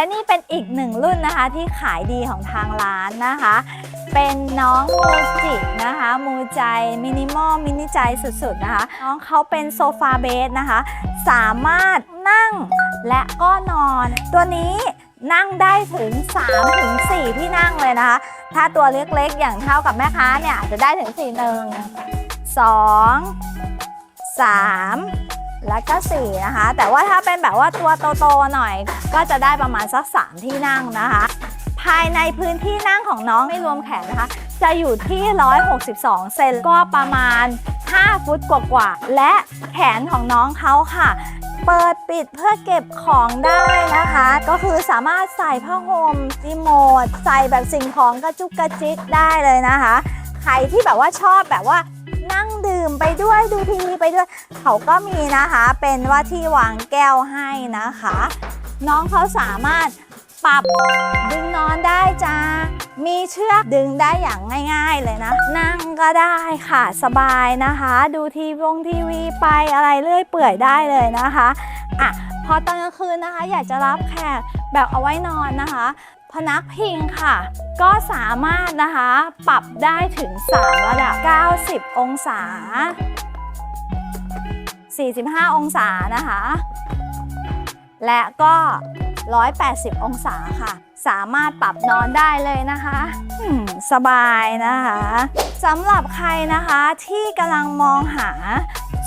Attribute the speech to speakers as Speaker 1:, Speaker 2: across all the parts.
Speaker 1: และนี่เป็นอีกหนึ่งรุ่นนะคะที่ขายดีของทางร้านนะคะ เป็นน้องมูจินะคะ มูใจมินิมอลมินิใจสุดๆนะคะ น้องเขาเป็นโซฟาเบสนะคะ สามารถนั่งและก็นอน ตัวนี้นั่งได้ถึง 3 ถึง 4 ที่นั่งเลยนะคะ ถ้าตัวเล็กๆ อย่างเท่ากับแม่ค้าเนี่ยอาจจะได้ถึง 4 1 2 3 แล้วก็4นะคะ แต่ว่าถ้าเป็นแบบว่าตัวโตๆหน่อย ก็จะได้ประมาณสัก 3 ที่นั่งนะคะ ภายในพื้นที่นั่งของน้องไม่รวมแขนนะคะ จะอยู่ที่ 162 เซนก็ประมาณ 5 ฟุตกว่าๆและแขนของน้องเขาค่ะ เปิดปิดเพื่อเก็บของได้นะคะ ก็คือสามารถใส่ผ้าห่มรีโมทใส่แบบสิ่งของกระจุกกระจิกได้เลยนะคะ ใครที่แบบว่าชอบแบบว่า มไปด้วยดูทีวีไปด้วย เขาก็มีนะคะเป็นว่าที่วางแก้วให้นะคะ น้องเขาสามารถปรับดึงนอนได้จ้า มีเชือกดึงได้อย่างง่าย ๆเลยนะ นั่งก็ได้ค่ะสบายนะคะ ดูทีวงทีวีไปอะไรเรื่อยเปื่อยได้เลยนะคะ อะ อตอนกลางคืนนะคะ อยากจะรับแขกแบบเอาไว้นอนนะคะ พนักพิงค่ะ ก็สามารถนะคะ ปรับได้ถึง 3 ระดับ 90 องศา 45 องศานะคะ และก็ 180 องศาค่ะ สามารถปรับนอนได้เลยนะคะสบายนะคะสำหรับใครนะคะที่กำลังมองหา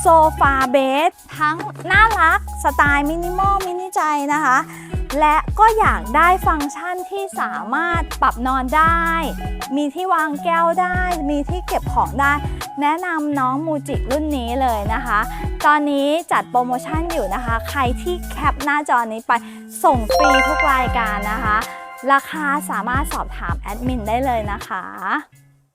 Speaker 1: โซฟาเบสทั้งน่ารักสไตล์มินิมอลมินิใจนะคะ และก็อยากได้ฟังก์ชันที่สามารถปรับนอนได้ มีที่วางแก้วได้ มีที่เก็บของได้ แนะนำน้องมูจิรุ่นนี้เลยนะคะ ตอนนี้จัดโปรโมชั่นอยู่นะคะ ใครที่แคปหน้าจอนี้ไปส่งฟรีทุกรายการนะคะ ราคาสามารถสอบถามแอดมินได้เลยนะคะ